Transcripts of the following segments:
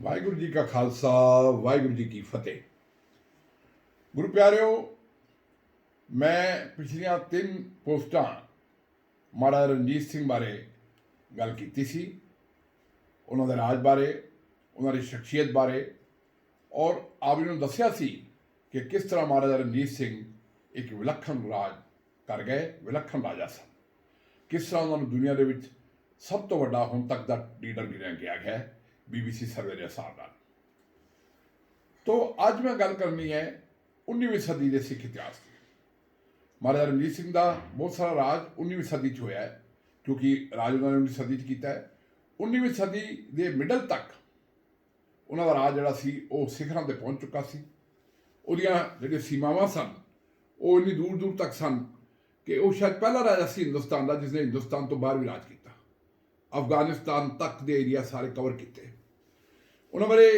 ਵਾਹਿਗੁਰੂ ਜੀ ਕਾ ਖਾਲਸਾ, ਵਾਹਿਗੁਰੂ ਜੀ ਕੀ ਫਤਿਹ। ਗੁਰੂ ਪਿਆਰਿਓ, ਮੈਂ ਪਿਛਲੀਆਂ ਤਿੰਨ ਪੋਸਟਾਂ ਮਹਾਰਾਜਾ ਰਣਜੀਤ ਸਿੰਘ ਬਾਰੇ ਗੱਲ ਕੀਤੀ ਸੀ, ਉਹਨਾਂ ਦੇ ਰਾਜ ਬਾਰੇ, ਉਹਨਾਂ ਦੀ ਸ਼ਖਸੀਅਤ ਬਾਰੇ, ਔਰ ਆਪ ਜੀ ਨੂੰ ਦੱਸਿਆ ਸੀ ਕਿ ਕਿਸ ਤਰ੍ਹਾਂ ਮਹਾਰਾਜਾ ਰਣਜੀਤ ਸਿੰਘ ਇੱਕ ਵਿਲੱਖਣ ਰਾਜ ਕਰ ਗਏ, ਵਿਲੱਖਣ ਰਾਜਾ ਸਨ। ਕਿਸ ਤਰ੍ਹਾਂ ਉਹਨਾਂ ਨੂੰ ਦੁਨੀਆ ਦੇ ਵਿੱਚ ਸਭ ਤੋਂ ਵੱਡਾ ਹੁਣ ਤੱਕ ਦਾ ਲੀਡਰ ਗਿਣਿਆ ਗਿਆ ਹੈ। ਬੀਬੀਸੀ ਸਰਵੇ ਦੇ ਹਿਸਾਬ ਨਾਲ। ਤੋਂ ਅੱਜ ਮੈਂ ਗੱਲ ਕਰਨੀ ਹੈ 19ਵੀਂ ਸਦੀ ਦੇ ਸਿੱਖ ਇਤਿਹਾਸ ਦੀ। ਮਹਾਰਾਜਾ ਰਣਜੀਤ ਸਿੰਘ ਦਾ ਬਹੁਤ ਸਾਰਾ ਰਾਜ 19ਵੀਂ ਸਦੀ 'ਚ ਹੋਇਆ ਹੈ ਕਿਉਂਕਿ ਰਾਜ ਉਹਨਾਂ ਨੇ 19ਵੀਂ ਸਦੀ 'ਚ ਕੀਤਾ ਹੈ। 19ਵੀਂ ਸਦੀ ਦੇ ਮਿਡਲ ਤੱਕ ਉਹਨਾਂ ਦਾ ਰਾਜ ਜਿਹੜਾ ਸੀ, ਉਹ ਸਿਖਰਾਂ ਤੇ ਪਹੁੰਚ ਚੁੱਕਾ ਸੀ। ਉਹਦੀਆਂ ਜਿਹੜੀਆਂ ਸੀਮਾਵਾਂ ਸਨ, ਉਹ ਇੰਨੀ ਦੂਰ ਦੂਰ ਤੱਕ ਸਨ ਕਿ ਉਹ ਸ਼ਾਇਦ ਪਹਿਲਾ ਰਾਜਾ ਸੀ ਹਿੰਦੁਸਤਾਨ ਦਾ ਜਿਸ ਨੇ ਹਿੰਦੁਸਤਾਨ ਤੋਂ ਬਾਹਰ ਵੀ ਰਾਜ ਕੀਤਾ। ਅਫਗਾਨਿਸਤਾਨ ਤੱਕ ਦੇ ਏਰੀਆ ਸਾਰੇ ਕਵਰ ਕੀਤੇ। ਉਹਨਾਂ ਬਾਰੇ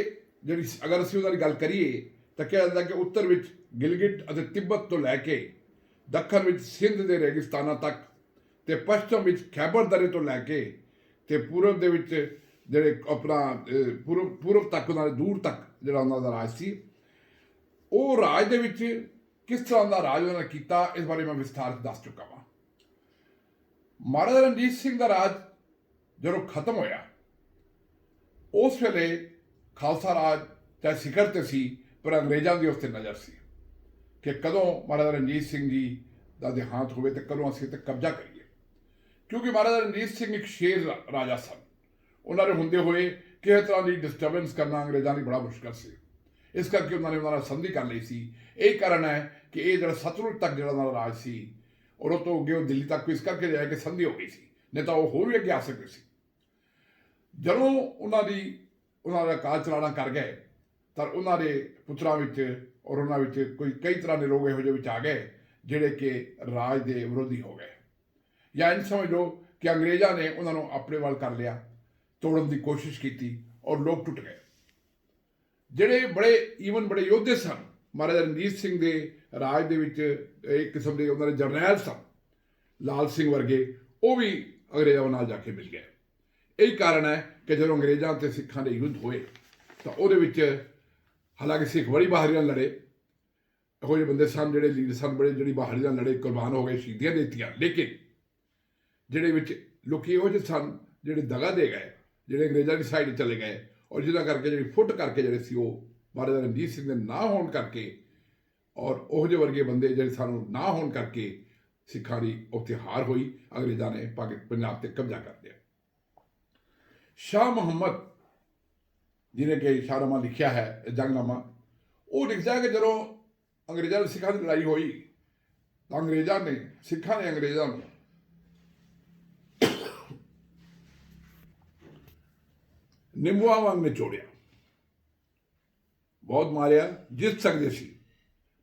ਜਿਹੜੀ ਅਗਰ ਅਸੀਂ ਉਹਨਾਂ ਦੀ ਗੱਲ ਕਰੀਏ, ਤਾਂ ਕਿਹਾ ਜਾਂਦਾ ਕਿ ਉੱਤਰ ਵਿੱਚ ਗਿਲਗਿਟ ਅਤੇ ਤਿੱਬਤ ਤੋਂ ਲੈ ਕੇ ਦੱਖਣ ਵਿੱਚ ਸਿੰਧ ਦੇ ਰੇਗਿਸਤਾਨਾਂ ਤੱਕ ਤੇ ਪੱਛਮ ਵਿੱਚ ਖੈਬਰ ਦਰੇ ਤੋਂ ਲੈ ਕੇ ਤੇ ਪੂਰਬ ਦੇ ਵਿੱਚ ਜਿਹੜੇ ਆਪਣਾ ਪੂਰਬ ਪੂਰਬ ਤੱਕ ਉਹਨਾਂ ਦੇ ਦੂਰ ਤੱਕ ਜਿਹੜਾ ਉਹਨਾਂ ਦਾ ਰਾਜ ਸੀ, ਉਹ ਰਾਜ ਦੇ ਵਿੱਚ ਕਿਸ ਤਰ੍ਹਾਂ ਦਾ ਰਾਜ ਉਹਨਾਂ ਨੇ ਕੀਤਾ, ਇਸ ਬਾਰੇ ਮੈਂ ਵਿਸਥਾਰ 'ਚ ਦੱਸ ਚੁੱਕਾ ਹਾਂ ਮਹਾਰਾਜਾ ਰਣਜੀਤ ਸਿੰਘ ਦਾ ਰਾਜ ਜਦੋਂ ਖਤਮ ਹੋਇਆ, ਉਸ ਵੇਲੇ ਖਾਲਸਾ ਰਾਜ ਚਾਹੇ ਸਿਖਰ ਤੇ ਸੀ, ਪਰ ਅੰਗਰੇਜ਼ਾਂ ਦੀ ਉਸ ਤੇ ਨਜ਼ਰ ਸੀ ਕਿ ਕਦੋਂ ਮਹਾਰਾਜਾ ਰਣਜੀਤ ਸਿੰਘ ਜੀ ਦਾ ਦੇਹਾਂਤ ਹੋਵੇ ਤੇ ਕਦੋਂ ਅਸੀਂ ਤੇ ਕਬਜ਼ਾ ਕਰੀਏ। ਕਿਉਂਕਿ ਮਹਾਰਾਜਾ ਰਣਜੀਤ ਸਿੰਘ ਇੱਕ ਸ਼ੇਰ ਰਾ- ਰਾਜਾ ਸਨ। ਉਹਨਾਂ ਦੇ ਹੁੰਦੇ ਹੋਏ ਕਿਸੇ ਤਰ੍ਹਾਂ ਦੀ ਡਿਸਟਰਬੈਂਸ ਕਰਨਾ ਅੰਗਰੇਜ਼ਾਂ ਲਈ ਬੜਾ ਮੁਸ਼ਕਲ ਸੀ। ਇਸ ਕਰਕੇ ਉਹਨਾਂ ਨੇ ਉਹਨਾਂ ਨਾਲ ਸੰਧੀ ਕਰ ਲਈ ਸੀ। ਇਹ ਕਾਰਨ ਹੈ ਕਿ ਇਹ ਜਿਹੜਾ ਸਤਲੁਜ ਤੱਕ ਜਿਹੜਾ ਉਹਨਾਂ ਦਾ ਰਾਜ ਸੀ, ਔਰ ਉਹ ਤੋਂ ਅੱਗੇ ਉਹ ਦਿੱਲੀ ਤੱਕ, ਇਸ ਕਰਕੇ ਰਿਹਾ ਕੇ ਸੰਧੀ ਹੋ ਗਈ ਸੀ। ਨਹੀਂ ਤਾਂ ਉਹ ਹੋਰ ਵੀ ਅੱਗੇ ਆ ਸਕਦੇ ਸੀ। ਜਦੋਂ ਉਹਨਾਂ ਦੀ ਉਹਨਾਂ ਦਾ ਕਾਲ ਚਲਾਣਾ ਕਰ ਗਏ, ਤਾਂ ਉਹਨਾਂ ਦੇ ਪੁੱਤਰਾਂ ਵਿੱਚ ਔਰ ਉਹਨਾਂ ਵਿੱਚ ਕੋਈ ਕਈ ਤਰ੍ਹਾਂ ਦੇ ਲੋਕ ਇਹੋ ਜਿਹੇ ਵਿੱਚ ਆ ਗਏ, ਜਿਹੜੇ ਕਿ ਰਾਜ ਦੇ ਵਿਰੋਧੀ ਹੋ ਗਏ। ਜਾਂ ਇਹ ਸਮਝ ਲਓ ਕਿ ਅੰਗਰੇਜ਼ਾਂ ਨੇ ਉਹਨਾਂ ਨੂੰ ਆਪਣੇ ਵੱਲ ਕਰ ਲਿਆ, ਤੋੜਨ ਦੀ ਕੋਸ਼ਿਸ਼ ਕੀਤੀ ਔਰ ਲੋਕ ਟੁੱਟ ਗਏ। ਜਿਹੜੇ ਬੜੇ ਈਵਨ ਬੜੇ ਯੋਧੇ ਸਨ, ਮਹਾਰਾਜਾ ਰਣਜੀਤ ਸਿੰਘ ਦੇ ਰਾਜ ਦੇ ਵਿੱਚ ਇੱਕ ਕਿਸਮ ਦੇ ਉਹਨਾਂ ਦੇ ਜਰਨੈਲ ਸਨ, ਲਾਲ ਸਿੰਘ ਵਰਗੇ, ਉਹ ਵੀ ਅੰਗਰੇਜ਼ਾਂ ਨਾਲ ਜਾ ਕੇ ਮਿਲ ਗਏ। ਇਹੀ ਕਾਰਨ ਹੈ ਕਿ ਜਦੋਂ ਅੰਗਰੇਜ਼ਾਂ ਤੇ ਸਿੱਖਾਂ ਦੇ ਯੁੱਧ ਹੋਏ, ਤਾਂ ਉਹਦੇ ਵਿੱਚ ਹਾਲਾਂਕਿ ਸਿੱਖ ਬੜੀ ਬਾਹਰੀ ਨਾਲ ਲੜੇ। ਇਹੋ ਜਿਹੇ ਬੰਦੇ ਸਨ ਜਿਹੜੇ ਲੀਡਰ ਸਨ, ਬੜੇ ਜਿਹੜੀ ਬਾਹਰੀ ਨਾਲ ਲੜੇ, ਕੁਰਬਾਨ ਹੋ ਗਏ, ਸ਼ਹੀਦੀਆਂ ਦਿੱਤੀਆਂ। ਲੇਕਿਨ ਜਿਹੜੇ ਵਿੱਚ ਲੋਕੀ ਇਹੋ ਜਿਹੇ ਸਨ ਜਿਹੜੇ ਦਗਾ ਦੇ ਗਏ, ਜਿਹੜੇ ਅੰਗਰੇਜ਼ਾਂ ਦੀ ਸਾਈਡ ਚਲੇ ਗਏ ਔਰ ਜਿਹਦਾ ਕਰਕੇ ਜਿਹੜੀ ਫੁੱਟ ਕਰਕੇ ਜਿਹੜੇ ਸੀ ਉਹ ਮਹਾਰਾਜਾ ਰਣਜੀਤ ਸਿੰਘ ਦੇ ਨਾ ਹੋਣ ਕਰਕੇ ਔਰ ਉਹ ਜਿਹੇ ਵਰਗੇ ਬੰਦੇ ਜਿਹੜੇ ਸਾਨੂੰ ਨਾ ਹੋਣ ਕਰਕੇ ਸਿੱਖਾਂ ਦੀ ਉੱਥੇ ਹਾਰ ਹੋਈ, ਅੰਗਰੇਜ਼ਾਂ ਨੇ ਪਾਕਿ- ਪੰਜਾਬ ਤੇ ਕਬਜ਼ਾ ਕਰ ਲਿਆ। ਸ਼ਾਹ ਮੁਹੰਮਦ, ਜਿਹਨੇ ਕਿ ਸ਼ਾਹਨਾਮਾ ਲਿਖਿਆ ਹੈ ਜੰਗਨਾਮਾ ਉਹ ਲਿਖਦਾ ਹੈ ਕਿ ਜਦੋਂ ਅੰਗਰੇਜ਼ਾਂ ਨਾਲ ਸਿੱਖਾਂ ਦੀ ਲੜਾਈ ਹੋਈ, ਤਾਂ ਅੰਗਰੇਜ਼ਾਂ ਨੇ, ਸਿੱਖਾਂ ਨੇ ਅੰਗਰੇਜ਼ਾਂ ਨੂੰ ਨਿੰਬੂਆਂ ਵਾਂਗ ਨਿਚੋੜਿਆ। ਬਹੁਤ ਮਾਰਿਆ, ਜਿੱਤ ਸਕਦੇ ਸੀ,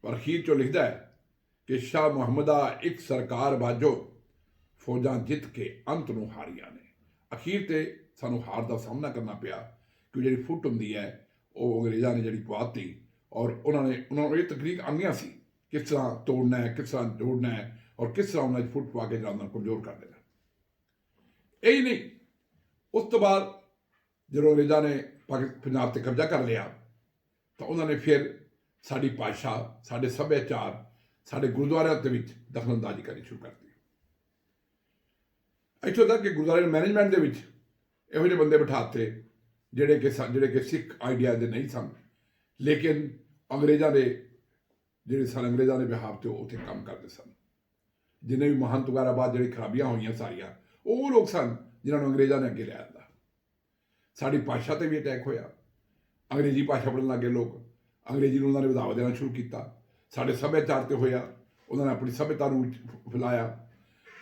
ਪਰ ਅਖੀਰ ਚੋਂ ਲਿਖਦਾ ਹੈ ਕਿ ਸ਼ਾਹ ਮੁਹੰਮਦਾ ਇੱਕ ਸਰਕਾਰ ਬਾਜੋ ਫੌਜਾਂ ਜਿੱਤ ਕੇ ਅੰਤ ਨੂੰ ਹਾਰੀਆਂ ਨੇ। ਅਖੀਰ ਤੇ ਸਾਨੂੰ ਹਾਰ ਦਾ ਸਾਹਮਣਾ ਕਰਨਾ ਪਿਆ ਕਿ ਜਿਹੜੀ ਫੁੱਟ ਹੁੰਦੀ ਹੈ, ਉਹ ਅੰਗਰੇਜ਼ਾਂ ਨੇ ਜਿਹੜੀ ਪਵਾਤੀ ਔਰ ਉਹਨਾਂ ਨੇ, ਉਹਨਾਂ ਨੂੰ ਇਹ ਤਕਨੀਕ ਆਉਂਦੀਆਂ ਸੀ ਕਿਸ ਤਰ੍ਹਾਂ ਤੋੜਨਾ ਹੈ, ਕਿਸ ਤਰ੍ਹਾਂ ਜੋੜਨਾ ਹੈ ਔਰ ਕਿਸ ਤਰ੍ਹਾਂ ਉਹਨਾਂ 'ਚ ਫੁੱਟ ਪਾ ਕੇ ਜਿਹੜਾ ਉਹਨਾਂ ਨੂੰ ਕਮਜ਼ੋਰ ਕਰ ਦੇਣਾ। ਇਹ ਹੀ ਨਹੀਂ, ਉਸ ਤੋਂ ਬਾਅਦ ਜਦੋਂ ਅੰਗਰੇਜ਼ਾਂ ਨੇ ਪਾਕਿ- ਪੰਜਾਬ ਤੇ ਕਬਜ਼ਾ ਕਰ ਲਿਆ, ਤਾਂ ਉਹਨਾਂ ਨੇ ਫਿਰ ਸਾਡੀ ਭਾਸ਼ਾ ਸਾਡੇ ਸੱਭਿਆਚਾਰ, ਸਾਡੇ ਗੁਰਦੁਆਰਿਆਂ ਦੇ ਵਿੱਚ ਦਖਲਅੰਦਾਜ਼ੀ ਕਰਨੀ ਸ਼ੁਰੂ ਕਰ ਦਿੱਤੀ। ਇੱਥੋਂ ਤੱਕ ਕਿ ਗੁਰਦੁਆਰੇ ਮੈਨੇਜਮੈਂਟ ਦੇ ਵਿੱਚ ਇਹੋ ਜਿਹੇ ਬੰਦੇ ਬਿਠਾਤੇ ਜਿਹੜੇ ਕਿ ਸਨ- ਜਿਹੜੇ ਕਿ ਸਿੱਖ ਆਈਡੀਆ ਦੇ ਨਹੀਂ ਸਨ। ਲੇਕਿਨ ਅੰਗਰੇਜ਼ਾਂ ਦੇ ਜਿਹੜੇ ਸਨ, ਅੰਗਰੇਜ਼ਾਂ ਦੇ ਵਿਹਾਰ ਤੇ ਉਹ ਉੱਥੇ ਕੰਮ ਕਰਦੇ ਸਨ। ਜਿੰਨੇ ਵੀ ਮਹੰਤ ਵਗੈਰਾ ਬਾਅਦ ਜਿਹੜੀ ਖਰਾਬੀਆਂ ਹੋਈਆਂ ਸਾਰੀਆਂ, ਉਹ ਲੋਕ ਸਨ ਜਿਨ੍ਹਾਂ ਨੂੰ ਅੰਗਰੇਜ਼ਾਂ ਨੇ ਅੱਗੇ ਲੈ ਲਿਆਂਦਾ ਸਾਡੀ ਭਾਸ਼ਾ ਤੇ ਵੀ ਅਟੈਕ ਹੋਇਆ। ਅੰਗਰੇਜ਼ੀ ਭਾਸ਼ਾ ਪੜ੍ਹਨ ਲੱਗੇ ਲੋਕ। ਅੰਗਰੇਜ਼ੀ ਨੂੰ ਉਹਨਾਂ ਨੇ ਵਧਾਵਾ ਦੇਣਾ ਸ਼ੁਰੂ ਕੀਤਾ। ਸਾਡੇ ਸੱਭਿਆਚਾਰ ਤੇ ਹੋਇਆ। ਉਹਨਾਂ ਨੇ ਆਪਣੀ ਸੱਭਿਅਤਾ ਨੂੰ ਫੈਲਾਇਆ।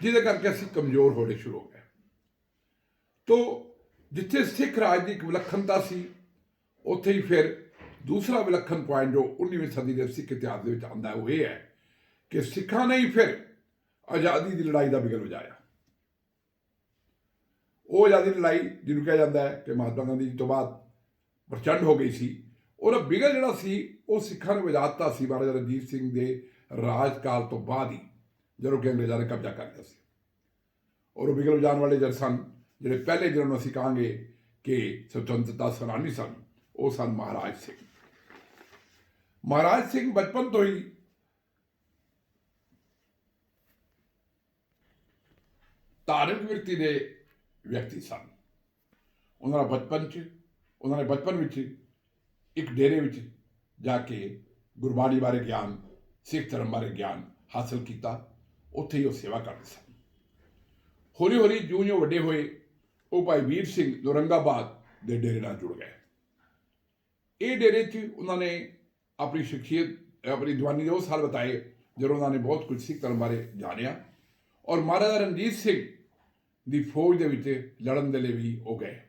ਜਿਹਦੇ ਕਰਕੇ ਅਸੀਂ ਕਮਜ਼ੋਰ ਹੋਣੇ ਸ਼ੁਰੂ ਹੋ ਗਏ। ਤੋ ਜਿੱਥੇ ਸਿੱਖ ਰਾਜ ਦੀ ਇੱਕ ਵਿਲੱਖਣਤਾ ਸੀ, ਉੱਥੇ ਹੀ ਫਿਰ ਦੂਸਰਾ ਵਿਲੱਖਣ ਪੁਆਇੰਟ ਜੋ 19ਵੀਂ ਸਦੀ ਦੇ ਸਿੱਖ ਇਤਿਹਾਸ ਦੇ ਵਿੱਚ ਆਉਂਦਾ ਉਹ ਇਹ ਹੈ ਕਿ ਸਿੱਖਾਂ ਨੇ ਹੀ ਫਿਰ ਆਜ਼ਾਦੀ ਦੀ ਲੜਾਈ ਦਾ ਬਿਗਲ ਵਜਾਇਆ। ਉਹ ਆਜ਼ਾਦੀ ਦੀ ਲੜਾਈ ਜਿਹਨੂੰ ਕਿਹਾ ਜਾਂਦਾ ਹੈ ਕਿ ਮਹਾਤਮਾ ਗਾਂਧੀ ਜੀ ਤੋਂ ਬਾਅਦ ਪ੍ਰਚੰਡ ਹੋ ਗਈ ਸੀ। ਉਹਦਾ ਬਿਗਲ ਜਿਹੜਾ ਸੀ, ਉਹ ਸਿੱਖਾਂ ਨੇ ਵਜਾਤਾ ਸੀ ਮਹਾਰਾਜਾ ਰਣਜੀਤ ਸਿੰਘ ਦੇ ਰਾਜਕਾਲ ਤੋਂ ਬਾਅਦ ਹੀ, ਜਦੋਂ ਕਿ ਅੰਗਰੇਜ਼ਾਂ ਨੇ ਕਬਜ਼ਾ ਕਰ ਲਿਆ ਸੀ। ਔਰ ਉਹ ਬਿਗਲ ਵਜਾਉਣ ਵਾਲੇ ਜਦ ਸਨ ਜਿਹੜੇ ਪਹਿਲੇ ਜਿਹਨਾਂ ਨੂੰ ਅਸੀਂ ਕਹਾਂਗੇ ਕਿ ਸੁਤੰਤਰਤਾ ਸੈਨਾਨੀ ਸਨ, ਉਹ ਸਨ ਮਹਾਰਾਜ ਸਿੰਘ। ਮਹਾਰਾਜ ਸਿੰਘ ਬਚਪਨ ਤੋਂ ਹੀ ਧਾਰਮਿਕ ਵਿਰਤੀ ਦੇ ਵਿਅਕਤੀ ਸਨ। ਉਹਨਾਂ ਦਾ ਬਚਪਨ 'ਚ, ਉਹਨਾਂ ਨੇ ਬਚਪਨ ਵਿੱਚ ਇੱਕ ਡੇਰੇ ਵਿੱਚ ਜਾ ਕੇ ਗੁਰਬਾਣੀ ਬਾਰੇ ਗਿਆਨ, ਸਿੱਖ ਧਰਮ ਬਾਰੇ ਗਿਆਨ ਹਾਸਲ ਕੀਤਾ। ਉੱਥੇ ਹੀ ਉਹ ਸੇਵਾ ਕਰਦੇ ਸਨ। ਹੌਲੀ ਹੌਲੀ ਜਿਉਂ ਜਿਉਂ ਵੱਡੇ ਹੋਏ ਉਹ ਭਾਈ ਵੀਰ ਸਿੰਘ ਦੁਰੰਗਾਬਾਦ ਦੇ ਡੇਰੇ ਨਾਲ ਜੁੜ ਗਏ। ਇਹ ਡੇਰੇ 'ਚ ਉਹਨਾਂ ਨੇ ਆਪਣੀ ਸ਼ਖਸੀਅਤ ਆਪਣੀ ਜਵਾਨੀ ਦੇ ਉਹ ਸਾਲ ਬਤਾਏ ਜਦੋਂ ਉਹਨਾਂ ਨੇ ਬਹੁਤ ਕੁਝ ਸਿੱਖ ਧਰਮ ਬਾਰੇ ਜਾਣਿਆ ਔਰ ਮਹਾਰਾਜਾ ਰਣਜੀਤ ਸਿੰਘ ਦੀ ਫੌਜ ਦੇ ਵਿੱਚ ਲੜਨ ਦੇ ਲਈ ਵੀ ਉਹ ਗਏ।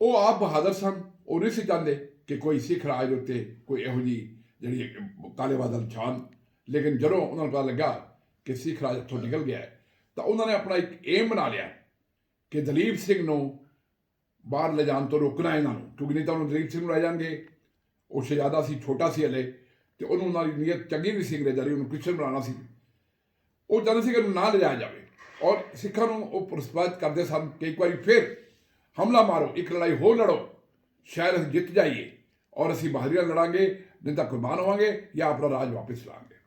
ਉਹ ਆਪ ਬਹਾਦਰ ਸਨ ਉਹ ਨਹੀਂ ਸੀ ਚਾਹੁੰਦੇ ਕਿ ਕੋਈ ਸਿੱਖ ਰਾਜ ਉੱਤੇ ਕੋਈ ਇਹੋ ਜਿਹੀ ਜਿਹੜੀ ਕਾਲੇ ਬਾਦਲ ਛਾਨ ਲੇਕਿਨ ਜਦੋਂ ਉਹਨਾਂ ਨੂੰ ਪਤਾ ਲੱਗਾ ਕਿ ਸਿੱਖ ਰਾਜ ਇੱਥੋਂ ਨਿਕਲ ਗਿਆ ਹੈ, ਤਾਂ ਉਹਨਾਂ ਨੇ ਆਪਣਾ ਇੱਕ ਏਮ ਬਣਾ ਲਿਆ ਕਿ ਦਲੀਪ ਸਿੰਘ ਨੂੰ ਬਾਹਰ ਲੈ ਜਾਣ ਤੋਂ ਰੋਕਣਾ ਇਹਨਾਂ ਨੂੰ, ਕਿਉਂਕਿ ਨਹੀਂ ਤਾਂ ਉਹਨੂੰ ਦਲੀਪ ਸਿੰਘ ਨੂੰ ਲੈ ਜਾਣਗੇ। ਉਹ ਸ਼ਹਿਜ਼ਾਦਾ ਸੀ, ਛੋਟਾ ਸੀ ਹਲੇ, ਤੇ ਉਹਨੂੰ ਉਹਨਾਂ ਦੀ ਨੀਅਤ ਚੰਗੀ ਨਹੀਂ ਸੀ ਅੰਗਰੇਜ਼ਾਂ ਦੀ ਉਹਨੂੰ ਕ੍ਰਿਸਚਨ ਬਣਾਉਣਾ ਸੀ। ਉਹ ਚਾਹੁੰਦੇ ਸੀ ਕਿ ਉਹਨੂੰ ਨਾ ਲਿਜਾਇਆ ਜਾਵੇ ਔਰ ਸਿੱਖਾਂ ਨੂੰ ਉਹ ਪ੍ਰਸਪਾਤ ਕਰਦੇ ਸਨ ਕਿ ਇੱਕ ਵਾਰੀ ਫਿਰ ਹਮਲਾ ਮਾਰੋ, ਇੱਕ ਲੜਾਈ ਹੋਰ ਲੜੋ, ਸ਼ਾਇਦ ਅਸੀਂ ਜਿੱਤ ਜਾਈਏ ਔਰ ਅਸੀਂ ਬਹਾਦਰੀ ਲੜਾਂਗੇ, ਨਹੀਂ ਤਾਂ ਕੁਰਬਾਨ ਹੋਵਾਂਗੇ ਜਾਂ ਆਪਣਾ ਰਾਜ ਵਾਪਸ ਲਾਂਗੇ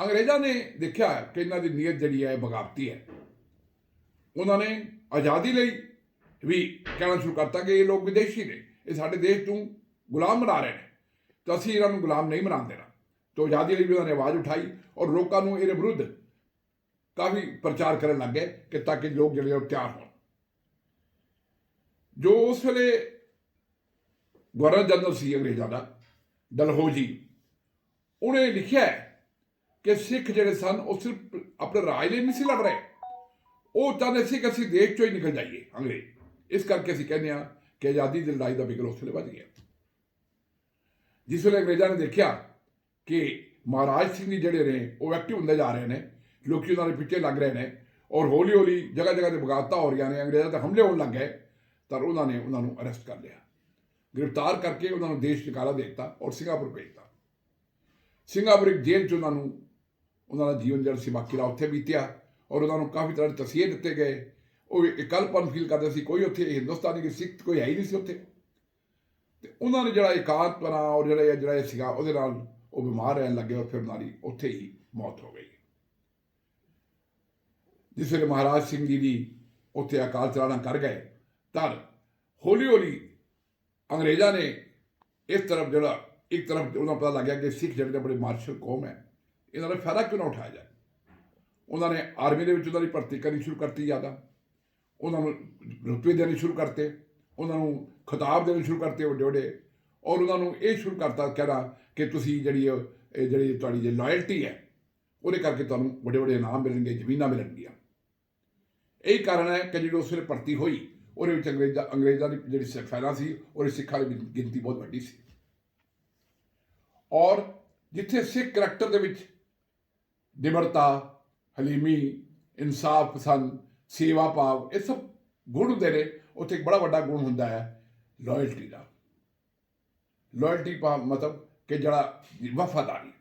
ਅੰਗਰੇਜ਼ਾਂ ਨੇ ਦੇਖਿਆ ਕਿ ਇਹਨਾਂ ਦੀ ਨੀਅਤ ਜਿਹੜੀ ਹੈ ਬਗਾਵਤੀ ਹੈ। ਉਹਨਾਂ ਨੇ ਆਜ਼ਾਦੀ ਲਈ ਵੀ ਕਹਿਣਾ ਸ਼ੁਰੂ ਕਰਤਾ ਕਿ ਇਹ ਲੋਕ ਵਿਦੇਸ਼ੀ ਨੇ, ਇਹ ਸਾਡੇ ਦੇਸ਼ ਨੂੰ ਗੁਲਾਮ ਬਣਾ ਰਹੇ ਨੇ। ਤਾਂ ਅਸੀਂ ਇਹਨਾਂ ਨੂੰ ਗੁਲਾਮ ਨਹੀਂ ਬਣਾਉਣ ਦੇਣਾ। ਤਾਂ ਆਜ਼ਾਦੀ ਲਈ ਵੀ ਉਹਨਾਂ ਨੇ ਆਵਾਜ਼ ਉਠਾਈ ਔਰ ਲੋਕਾਂ ਨੂੰ ਇਹਦੇ ਵਿਰੁੱਧ ਕਾਫੀ ਪ੍ਰਚਾਰ ਕਰਨ ਲੱਗੇ ਕਿ ਤਾਂ ਕਿ ਲੋਕ ਜਿਹੜੇ ਉਹ ਤਿਆਰ ਹੋਣ। ਜੋ ਉਸ ਵੇਲੇ ਗਵਰਨਰ ਜਨਰਲ ਸੀ ਅੰਗਰੇਜ਼ਾਂ ਦਾ ਡਲਹੌਜੀ ਉਹਨੇ ਲਿਖਿਆ ਕਿ ਸਿੱਖ ਜਿਹੜੇ ਸਨ, ਉਹ ਸਿਰਫ ਆਪਣੇ ਰਾਜ ਲਈ ਨਹੀਂ ਸੀ ਲੜ ਰਹੇ। ਉਹ ਚਾਹੁੰਦੇ ਸੀ ਕਿ ਅਸੀਂ ਦੇਸ਼ ਚੋਂ ਹੀ ਨਿਕਲ ਜਾਈਏ, ਅੰਗਰੇਜ਼। ਇਸ ਕਰਕੇ ਅਸੀਂ ਕਹਿੰਦੇ ਹਾਂ ਕਿ ਆਜ਼ਾਦੀ ਦੀ ਲੜਾਈ ਦਾ ਬਿਗਲ ਉਸ ਵੇਲੇ ਵੱਜ ਗਿਆ। ਜਿਸ ਵੇਲੇ ਅੰਗਰੇਜ਼ਾਂ ਨੇ ਦੇਖਿਆ ਕਿ ਮਹਾਰਾਜ ਸਿੰਘ ਜੀ ਜਿਹੜੇ ਨੇ, ਉਹ ਐਕਟਿਵ ਹੁੰਦੇ ਜਾ ਰਹੇ ਨੇ, ਲੋਕੀ ਉਹਨਾਂ ਦੇ ਪਿੱਛੇ ਲੱਗ ਰਹੇ ਨੇ ਔਰ ਹੌਲੀ ਹੌਲੀ ਜਗ੍ਹਾ ਜਗ੍ਹਾ ਤੇ ਬਗਾਵਤਾਂ ਹੋ ਰਹੀਆਂ ਨੇ, ਅੰਗਰੇਜ਼ਾਂ ਤੇ ਹਮਲੇ ਹੋਣ ਲੱਗ ਗਏ, ਤਾਂ ਉਹਨਾਂ ਨੇ ਉਹਨਾਂ ਨੂੰ ਅਰੈਸਟ ਕਰ ਲਿਆ। ਗ੍ਰਿਫਤਾਰ ਕਰਕੇ ਉਹਨਾਂ ਨੂੰ ਦੇਸ਼ ਨਿਕਾਲਾ ਦੇ ਦਿੱਤਾ ਔਰ ਸਿੰਗਾਪੁਰ ਭੇਜ ਦਿੱਤਾ। ਸਿੰਗਾਪੁਰ ਇੱਕ ਜੇਲ੍ਹ 'ਚ ਉਹਨਾਂ ਨੂੰ ਉਹਨਾਂ ਦਾ ਜੀਵਨ ਜਿਹੜਾ ਸੀ ਬਾਕੀ ਦਾ ਉੱਥੇ ਬੀਤਿਆ ਔਰ ਉਹਨਾਂ ਨੂੰ ਕਾਫੀ ਤਰ੍ਹਾਂ ਦੇ ਤਸੀਹੇ ਦਿੱਤੇ ਗਏ। ਉਹ ਇਕੱਲਪਨ ਫੀਲ ਕਰਦੇ ਸੀ, ਕੋਈ ਉੱਥੇ ਹਿੰਦੁਸਤਾਨੀ ਦੀ ਸਿੱਖ ਕੋਈ ਹੈ ਹੀ ਨਹੀਂ ਸੀ ਉੱਥੇ। ਤੇ ਉਹਨਾਂ ਨੇ ਜਿਹੜਾ ਇਕਾਂਤਪਨਾ ਔਰ ਜਿਹੜਾ ਜਿਹੜਾ ਇਹ ਸੀਗਾ, ਉਹਦੇ ਨਾਲ ਉਹ ਬਿਮਾਰ ਰਹਿਣ ਲੱਗੇ ਔਰ ਫਿਰ ਉਹਨਾਂ ਦੀ ਉੱਥੇ ਹੀ ਮੌਤ ਹੋ ਗਈ। ਜਿਸ ਵੇਲੇ ਮਹਾਰਾਜ ਸਿੰਘ ਜੀ ਦੀ ਉੱਥੇ ਅਕਾਲ ਚਲਾਣਾ ਕਰ ਗਏ ਤਦ ਹੌਲੀ ਹੌਲੀ ਅੰਗਰੇਜ਼ਾਂ ਨੇ ਇਸ ਤਰਫ ਜਿਹੜਾ, ਇੱਕ ਤਰਫ ਉਹਨਾਂ ਨੂੰ ਪਤਾ ਲੱਗਿਆ ਕਿ ਸਿੱਖ ਜਿਹੜੇ ਬੜੇ ਮਾਰਸ਼ਲ ਕੌਮ ਹੈ। ਇਹਨਾਂ ਦਾ ਫਾਇਦਾ ਕਿਉਂ ਨਾ ਉਠਾਇਆ ਜਾਏ? ਉਹਨਾਂ ਨੇ ਆਰਮੀ ਦੇ ਵਿੱਚ ਉਹਨਾਂ ਦੀ ਭਰਤੀ ਕਰਨੀ ਸ਼ੁਰੂ ਕਰਤੀ ਜ਼ਿਆਦਾ। ਉਹਨਾਂ ਨੂੰ ਰੁਪਏ ਦੇਣੇ ਸ਼ੁਰੂ ਕਰਤੇ। ਉਹਨਾਂ ਨੂੰ ਖਿਤਾਬ ਦੇਣੇ ਸ਼ੁਰੂ ਕਰਤੇ ਵੱਡੇ ਵੱਡੇ ਔਰ ਉਹਨਾਂ ਨੂੰ ਇਹ ਸ਼ੁਰੂ ਕਰਤਾ ਕਹਿਣਾ ਕਿ ਤੁਸੀਂ ਜਿਹੜੀ ਇਹ ਜਿਹੜੀ ਤੁਹਾਡੀ ਜੇ ਲਾਇਲਟੀ ਹੈ, ਉਹਦੇ ਕਰਕੇ ਤੁਹਾਨੂੰ ਵੱਡੇ ਵੱਡੇ ਇਨਾਮ ਮਿਲਣਗੇ, ਜ਼ਮੀਨਾਂ ਮਿਲਣਗੀਆਂ। ਇਹੀ ਕਾਰਨ ਹੈ ਕਿ ਜਿਹੜੀ ਉਸ ਵੇਲੇ ਭਰਤੀ ਹੋਈ, ਉਹਦੇ ਵਿੱਚ ਅੰਗਰੇਜ਼ਾਂ ਅੰਗਰੇਜ਼ਾਂ ਦੀ ਜਿਹੜੀ ਸਿੱਖ ਫੈਲਾ ਸੀ, ਉਹਦੇ ਸਿੱਖਾਂ ਦੀ ਗਿਣਤੀ ਬਹੁਤ ਵੱਡੀ ਸੀ। ਔਰ ਜਿੱਥੇ ਸਿੱਖ ਕਰੈਕਟਰ ਦੇ ਵਿੱਚ ਨਿਮਰਤਾ, ਹਲੀਮੀ, ਇਨਸਾਫ ਪਸੰਦ, ਸੇਵਾ ਭਾਵ, ਇਹ ਸਭ ਗੁਣ ਹੁੰਦੇ ਨੇ। ਉੱਥੇ ਇੱਕ ਬੜਾ ਵੱਡਾ ਗੁਣ ਹੁੰਦਾ ਹੈ ਲਾਇਲਟੀ ਦਾ। ਲਾਇਲਟੀ ਪਾ ਮਤਲਬ ਕਿ ਜਿਹੜਾ ਵਫਾਦਾਰੀ।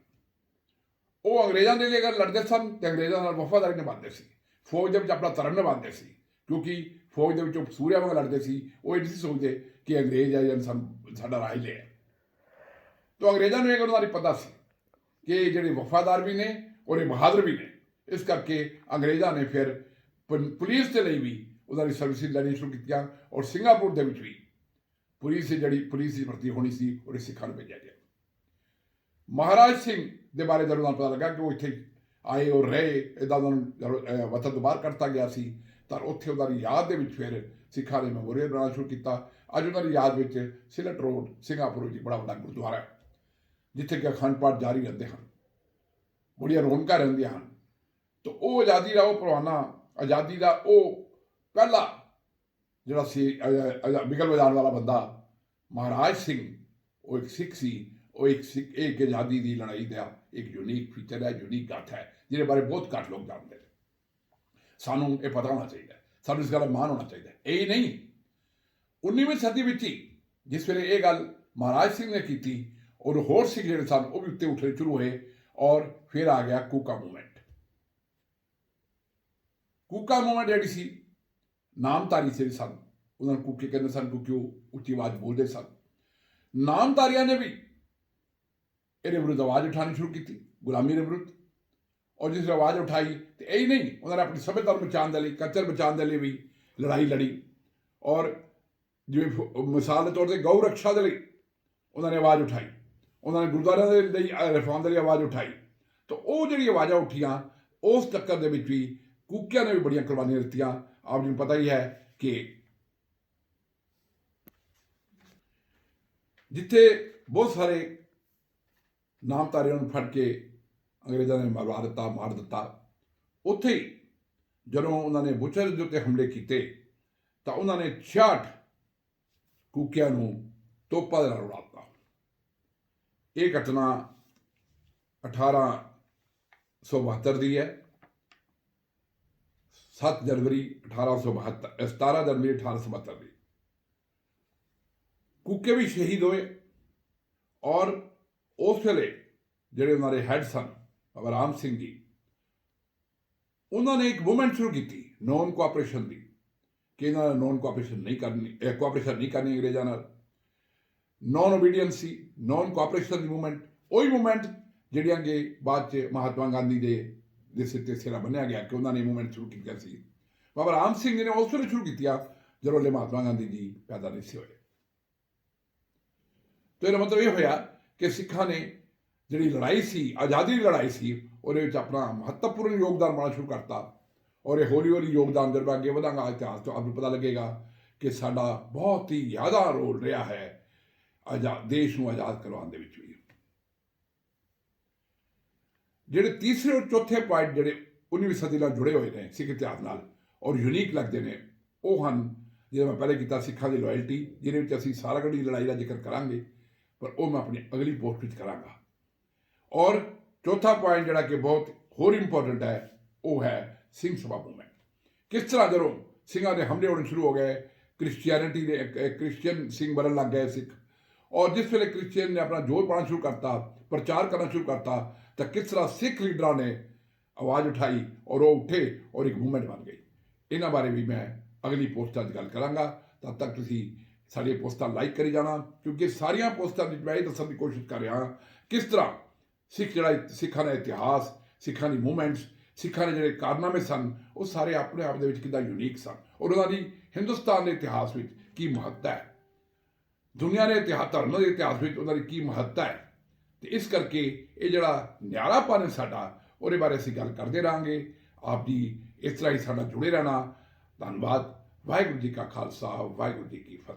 ਉਹ ਅੰਗਰੇਜ਼ਾਂ ਦੇ ਲਈ ਅਗਰ ਲੜਦੇ ਸਨ, ਤੇ ਅੰਗਰੇਜ਼ਾਂ ਨਾਲ ਵਫਾਦਾਰੀ ਨਿਭਾਉਂਦੇ ਸੀ। ਫੌਜ ਦੇ ਵਿੱਚ ਆਪਣਾ ਧਰਮ ਨਿਭਾਉਂਦੇ ਸੀ, ਕਿਉਂਕਿ ਫੌਜ ਦੇ ਵਿੱਚੋਂ ਸੂਰਿਆ ਵਾਂਗ ਲੜਦੇ ਸੀ। ਉਹ ਇਹ ਨਹੀਂ ਸੀ ਸੋਚਦੇ ਕਿ ਅੰਗਰੇਜ਼ ਆ ਜਾਂ ਸਾਨੂੰ ਸਾਡਾ ਰਾਜ ਲਿਆ ਤਾਂ ਅੰਗਰੇਜ਼ਾਂ ਨੂੰ ਇਹ ਗੱਲ ਦਾ ਪਤਾ ਸੀ ਕਿ ਇਹ ਜਿਹੜੇ ਵਫਾਦਾਰ ਵੀ ਨੇ ਔਰ ਇਹ ਬਹਾਦਰ ਵੀ ਨੇ। ਇਸ ਕਰਕੇ ਅੰਗਰੇਜ਼ਾਂ ਨੇ ਫਿਰ ਪ- ਪੁਲਿਸ ਦੇ ਲਈ ਵੀ ਉਹਨਾਂ ਦੀ ਸਰਵਿਸ ਲੈਣੀ ਸ਼ੁਰੂ ਕੀਤੀਆਂ ਔਰ ਸਿੰਗਾਪੁਰ ਦੇ ਵਿੱਚ ਵੀ ਪੁਲਿਸ ਜਿਹੜੀ ਪੁਲਿਸ ਦੀ ਭਰਤੀ ਹੋਣੀ ਸੀ ਉਹਦੇ ਸਿੱਖਾਂ ਨੂੰ ਭੇਜਿਆ ਗਿਆ। ਮਹਾਰਾਜ ਸਿੰਘ ਦੇ ਬਾਰੇ ਜਦੋਂ ਉਹਨਾਂ ਪਤਾ ਲੱਗਾ ਕਿ ਉਹ ਇੱਥੇ ਆਏ ਔਰ ਰਹੇ ਇਦਾਂ ਉਹਨਾਂ ਨੂੰ ਜਦੋਂ, ਅਹ, ਵਤਨ ਤੋਂ ਬਾਹਰ ਕਰਤਾ ਗਿਆ ਸੀ ਤਾਂ ਉੱਥੇ ਉਹਨਾਂ ਦੀ ਯਾਦ ਦੇ ਵਿੱਚ ਫਿਰ ਸਿੱਖਾਂ ਨੇ ਮੈਮੋਰੀਅਲ ਬਣਾਉਣਾ ਸ਼ੁਰੂ ਕੀਤਾ। ਅੱਜ ਉਹਨਾਂ ਦੀ ਯਾਦ ਵਿੱਚ ਸਿਲਟ ਰੋਡ ਸਿੰਗਾਪੁਰ ਵਿੱਚ ਬੜਾ ਵੱਡਾ ਗੁਰਦੁਆਰਾ ਹੈ ਜਿੱਥੇ ਕਿ ਅਖੰਡ ਪਾਠ ਜਾਰੀ ਰਹਿੰਦੇ ਹਨ। ਬੜੀਆਂ ਰੌਣਕਾਂ ਰਹਿੰਦੀਆਂ ਹਨ। ਤਾਂ ਉਹ ਆਜ਼ਾਦੀ ਦਾ ਉਹ ਪਰਵਾਨਾ ਆਜ਼ਾਦੀ ਦਾ ਉਹ ਪਹਿਲਾ ਜਿਹੜਾ ਸੀ ਅਹ, ਅਹ, ਬਿਗਲ ਵਜਾਉਣ ਵਾਲਾ ਬੰਦਾ ਮਹਾਰਾਜ ਸਿੰਘ ਉਹ ਇੱਕ ਸਿੱਖ ਸੀ ਉਹ ਇੱਕ ਸਿੱਖ ਇੱਕ ਆਜ਼ਾਦੀ ਦੀ ਲੜਾਈ ਦਾ ਇੱਕ ਯੂਨੀਕ ਫੀਚਰ ਹੈ ਯੂਨੀਕ ਗਾਥਾ ਹੈ ਜਿਹਦੇ ਬਾਰੇ ਬਹੁਤ ਘੱਟ ਲੋਕ ਜਾਣਦੇ ਨੇ। ਸਾਨੂੰ ਇਹ ਪਤਾ ਹੋਣਾ ਚਾਹੀਦਾ ਸਾਨੂੰ ਇਸ ਗੱਲ ਦਾ ਮਾਣ ਹੋਣਾ ਚਾਹੀਦਾ। ਇਹ ਹੀ ਨਹੀਂ 19ਵੀਂ ਸਦੀ ਵਿੱਚ ਹੀ ਜਿਸ ਵੇਲੇ ਇਹ ਗੱਲ ਮਹਾਰਾਜ ਸਿੰਘ ਨੇ ਕੀਤੀ ਔਰ ਹੋਰ ਸਿੱਖ ਜਿਹੜੇ ਸਨ ਉਹ ਵੀ ਉੱਤੇ ਉੱਠਣੇ ਸ਼ੁਰੂ ਹੋਏ। ਔਰ ਫਿਰ ਆ ਗਿਆ ਕੂਕਾ ਮੂਵਮੈਂਟ। ਕੂਕਾ ਮੂਵਮੈਂਟ ਜਿਹੜੀ ਸੀ, ਨਾਮਧਾਰੀ ਸੀ ਸਨ। ਉਹਨਾਂ ਨੂੰ ਕੂਕੇ ਕਹਿੰਦੇ ਸਨ ਕਿਉਂਕਿ ਉਹ ਉੱਚੀ ਆਵਾਜ਼ ਬੋਲਦੇ ਸਨ। ਨਾਮਧਾਰੀਆਂ ਨੇ ਵੀ ਇਹਦੇ ਵਿਰੁੱਧ ਆਵਾਜ਼ ਉਠਾਉਣੀ ਸ਼ੁਰੂ ਕੀਤੀ, ਗੁਲਾਮੀ ਦੇ ਵਿਰੁੱਧ। ਔਰ ਜਿਸ ਆਵਾਜ਼ ਉਠਾਈ ਤੇ ਇਹ ਹੀ ਨਹੀਂ, ਉਹਨਾਂ ਨੇ ਆਪਣੀ ਸਭਿਅਤਾ ਨੂੰ ਬਚਾਉਣ ਦੇ ਲਈ ਕਲਚਰ ਬਚਾਉਣ ਦੇ ਲਈ ਵੀ ਲੜਾਈ ਲੜੀ। ਔਰ ਜਿਵੇਂ ਫ- ਮਿਸਾਲ ਦੇ ਤੌਰ ਤੇ ਗਊ ਰੱਖਿਆ ਦੇ ਲਈ ਉਹਨਾਂ ਨੇ ਆਵਾਜ਼ ਉਠਾਈ। ਉਹਨਾਂ ਨੇ ਗੁਰਦੁਆਰਿਆਂ ਦੇ ਲਈ ਅ, ਰਿਫਾਰਮ ਦੇ ਲਈ ਆਵਾਜ਼ ਉਠਾਈ। ਤਾਂ ਉਹ ਜਿਹੜੀ ਆਵਾਜ਼ਾਂ ਉੱਠੀਆਂ ਉਸ ਟੱਕਰ ਦੇ ਵਿੱਚ ਵੀ ਕੂਕਿਆਂ ਨੇ ਵੀ ਬੜੀਆਂ ਕੁਰਬਾਨੀਆਂ ਦਿੱਤੀਆਂ। ਆਪ ਜੀ ਨੂੰ ਪਤਾ ਹੀ ਹੈ ਕਿ ਜਿੱਥੇ ਬਹੁਤ ਸਾਰੇ ਨਾਮਧਾਰੀਆਂ ਨੂੰ ਫੜ ਕੇ ਅੰਗਰੇਜ਼ਾਂ ਨੇ ਮਰਵਾ ਦਿੱਤਾ ਮਾਰ ਦਿੱਤਾ ਉੱਥੇ ਹੀ ਜਦੋਂ ਉਹਨਾਂ ਨੇ ਬੁਚਰ ਦੇ ਉੱਤੇ ਹਮਲੇ ਕੀਤੇ ਤਾਂ ਉਹਨਾਂ ਨੇ 66 ਕੂਕਿਆਂ ਨੂੰ ਤੋਪਾਂ ਦੇ ਨਾਲ ਉਡਾ ਦਿੱਤਾ ਇਹ ਘਟਨਾ 1872 ਦੀ ਹੈ। 7 ਜਨਵਰੀ 1872 ਅ, 17 ਜਨਵਰੀ 1872 ਦੀ। ਕੂਕੇ ਵੀ ਸ਼ਹੀਦ ਹੋਏ ਔਰ ਉਸ ਵੇਲੇ ਜਿਹੜੇ ਉਹਨਾਂ ਦੇ ਹੈਡ ਸਨ ਬਾਬਾ ਰਾਮ ਸਿੰਘ ਜੀ ਉਹਨਾਂ ਨੇ ਇੱਕ ਮੂਵਮੈਂਟ ਸ਼ੁਰੂ ਕੀਤੀ ਨੌਨ ਕੋਆਪਰੇਸ਼ਨ ਦੀ ਕਿ ਇਹਨਾਂ ਨਾਲ ਨੌਨ ਕੋਆਪਰੇਸ਼ਨ ਨਹੀਂ ਕਰਨੀ ਕੋਆਪਰੇਸ਼ਨ ਨਹੀਂ ਕਰਨੀ ਅੰਗਰੇਜ਼ਾਂ ਨਾਲ। ਨੌਨ ਓਬੀਡੀਐਂਸੀ ਨੌਨ ਕੋਆਪਰੇਸ਼ਨ ਦੀ ਮੂਵਮੈਂਟ ਉਹੀ ਮੂਵਮੈਂਟ ਜਿਹੜੀਆਂ ਕਿ ਬਾਅਦ ਚ ਮਹਾਤਮਾ ਗਾਂਧੀ ਦੇ ਦੇ ਸਿਰ ਤੇ ਸਿਰਾ ਬੰਨਿਆ ਗਿਆ ਕਿ ਉਹਨਾਂ ਨੇ ਮੂਵਮੈਂਟ ਸ਼ੁਰੂ ਕੀਤਾ ਸੀ। ਬਾਬਾ ਰਾਮ ਸਿੰਘ ਜੀ ਨੇ ਉਸ ਵੇਲੇ ਸ਼ੁਰੂ ਕੀਤੀਆਂ, ਜਦੋਂ ਲੈ ਮਹਾਤਮਾ ਗਾਂਧੀ ਜੀ ਪੈਦਾ ਨਹੀਂ ਸੀ ਹੋਏ। ਤੇ ਇਹਦਾ ਮਤਲਬ ਇਹ ਹੋਇਆ ਕਿ ਸਿੱਖਾਂ ਨੇ ਜਿਹੜੀ ਲੜਾਈ ਸੀ, ਆਜ਼ਾਦੀ ਦੀ ਲੜਾਈ ਸੀ, ਉਹਦੇ ਵਿੱਚ ਆਪਣਾ ਮਹੱਤਵਪੂਰਨ ਯੋਗਦਾਨ ਪਾਉਣਾ ਸ਼ੁਰੂ ਕਰਤਾ। ਔਰ ਇਹ ਹੌਲੀ ਹੌਲੀ ਯੋਗਦਾਨ ਦੇ ਅੱਗੇ ਵਧਾਂਗਾ, ਇਤਿਹਾਸ ਤੋਂ ਆਪ ਨੂੰ ਪਤਾ ਲੱਗੇਗਾ ਕਿ ਸਾਡਾ ਬਹੁਤ ਹੀ ਜ਼ਿਆਦਾ ਰੋਲ ਰਿਹਾ ਹੈ ਆਜ਼ਾਦ, ਦੇਸ਼ ਨੂੰ ਆਜ਼ਾਦ ਕਰਵਾਉਣ ਦੇ ਵਿੱਚ ਵੀ। ਜਿਹੜੇ ਤੀਸਰੇ ਔਰ ਚੌਥੇ ਪੁਆਇੰਟ ਜਿਹੜੇ 19ਵੀਂ ਸਦੀ ਨਾਲ ਜੁੜੇ ਹੋਏ ਨੇ ਸਿੱਖ ਇਤਿਹਾਸ ਨਾਲ ਔਰ ਯੂਨੀਕ ਲੱਗਦੇ ਨੇ, ਉਹ ਹਨ ਜਿਹੜਾ ਮੈਂ ਪਹਿਲੇ ਕੀਤਾ ਸਿੱਖਾਂ ਦੀ ਲਾਇਲਟੀ ਜਿਹਦੇ ਵਿੱਚ ਅਸੀਂ ਸਾਰਾ ਦੀ ਲੜਾਈ ਦਾ ਜ਼ਿਕਰ ਕਰਾਂਗੇ, ਪਰ ਉਹ ਮੈਂ ਆਪਣੀ ਅਗਲੀ ਪੋਸਟ ਵਿੱਚ ਕਰਾਂਗਾ। ਔਰ ਚੌਥਾ ਪੁਆਇੰਟ ਜਿਹੜਾ ਕਿ ਬਹੁਤ ਹੋਰ ਇੰਪੋਰਟੈਂਟ ਹੈ, ਉਹ ਹੈ ਸਿੰਘ ਸਭਾ ਮੂਵਮੈਂਟ ਕਿਸ ਤਰ੍ਹਾਂ ਜਦੋਂ ਸਿੰਘਾਂ ਦੇ ਹਮਲੇ ਹੋਣੇ ਸ਼ੁਰੂ ਹੋ ਗਏ ਕ੍ਰਿਸਚੀਅਨਿਟੀ ਦੇ ਕ੍ਰਿਸਚੀਅਨ ਸਿੰਘ ਬਣਨ ਲੱਗ ਗਏ ਸਿੱਖ। ਔਰ ਜਿਸ ਵੇਲੇ ਕ੍ਰਿਸਚੀਅਨ ਨੇ ਆਪਣਾ ਜੋਰ ਪਾਉਣਾ ਸ਼ੁਰੂ ਕਰਤਾ, ਪ੍ਰਚਾਰ ਕਰਨਾ ਸ਼ੁਰੂ ਕਰਤਾ, ਤਾਂ ਕਿਸ ਤਰ੍ਹਾਂ ਸਿੱਖ ਲੀਡਰਾਂ ਨੇ ਆਵਾਜ਼ ਉਠਾਈ ਔਰ ਉਹ ਉੱਠੇ ਔਰ ਇੱਕ ਮੂਵਮੈਂਟ ਬਣ ਗਈ। ਇਹਨਾਂ ਬਾਰੇ ਵੀ ਮੈਂ ਅਗਲੀ ਪੋਸਟਾਂ 'ਚ ਗੱਲ ਕਰਾਂਗਾ। ਤਦ ਤੱਕ ਤੁਸੀਂ ਸਾਡੀਆਂ ਪੋਸਟਾਂ ਲਾਈਕ ਕਰੀ ਜਾਣਾ, ਕਿਉਂਕਿ ਸਾਰੀਆਂ ਪੋਸਟਾਂ ਵਿੱਚ ਮੈਂ ਇਹ ਦੱਸਣ ਦੀ ਕੋਸ਼ਿਸ਼ ਕਰ ਰਿਹਾ ਕਿਸ ਤਰ੍ਹਾਂ ਸਿੱਖ ਜਿਹੜਾ ਸਿੱਖਾਂ ਦਾ ਇਤਿਹਾਸ, ਸਿੱਖਾਂ ਦੀ ਮੂਵਮੈਂਟਸ ਸਿੱਖਾਂ ਦੇ ਜਿਹੜੇ ਕਾਰਨਾਮੇ ਸਨ, ਉਹ ਸਾਰੇ ਆਪਣੇ ਆਪ ਦੇ ਵਿੱਚ ਕਿੰਨਾ ਯੂਨੀਕ ਸਨ? ਔਰ ਉਹਨਾਂ ਦੀ ਹਿੰਦੁਸਤਾਨ ਦੇ ਇਤਿਹਾਸ ਵਿੱਚ ਕੀ ਮਹੱਤਤਾ ਹੈ? ਦੁਨੀਆ ਦੇ ਇਤਿਹਾਸ, ਧਰਮ ਦੇ ਇਤਿਹਾਸ ਵਿੱਚ ਉਹਨਾਂ ਦੀ ਕੀ ਮਹੱਤਤਾ ਹੈ। ਤੇ ਇਸ ਕਰਕੇ ਇਹ ਜਿਹੜਾ ਨਿਆਰਾਪਨ ਹੈ ਸਾਡਾ, ਉਹਦੇ ਬਾਰੇ ਅਸੀਂ ਗੱਲ ਕਰਦੇ ਰਾਂਗੇ ਆਪ ਜੀ ਇਸ ਤਰ੍ਹਾਂ ਹੀ ਸਾਡਾ ਜੁੜੇ ਰਹਿਣਾ। ਧੰਨਵਾਦ। ਵਾਹਿਗੁਰੂ ਜੀ ਕਾ ਖਾਲਸਾ, ਵਾਹਿਗੁਰੂ ਜੀ ਕੀ ਫਤਿਹ।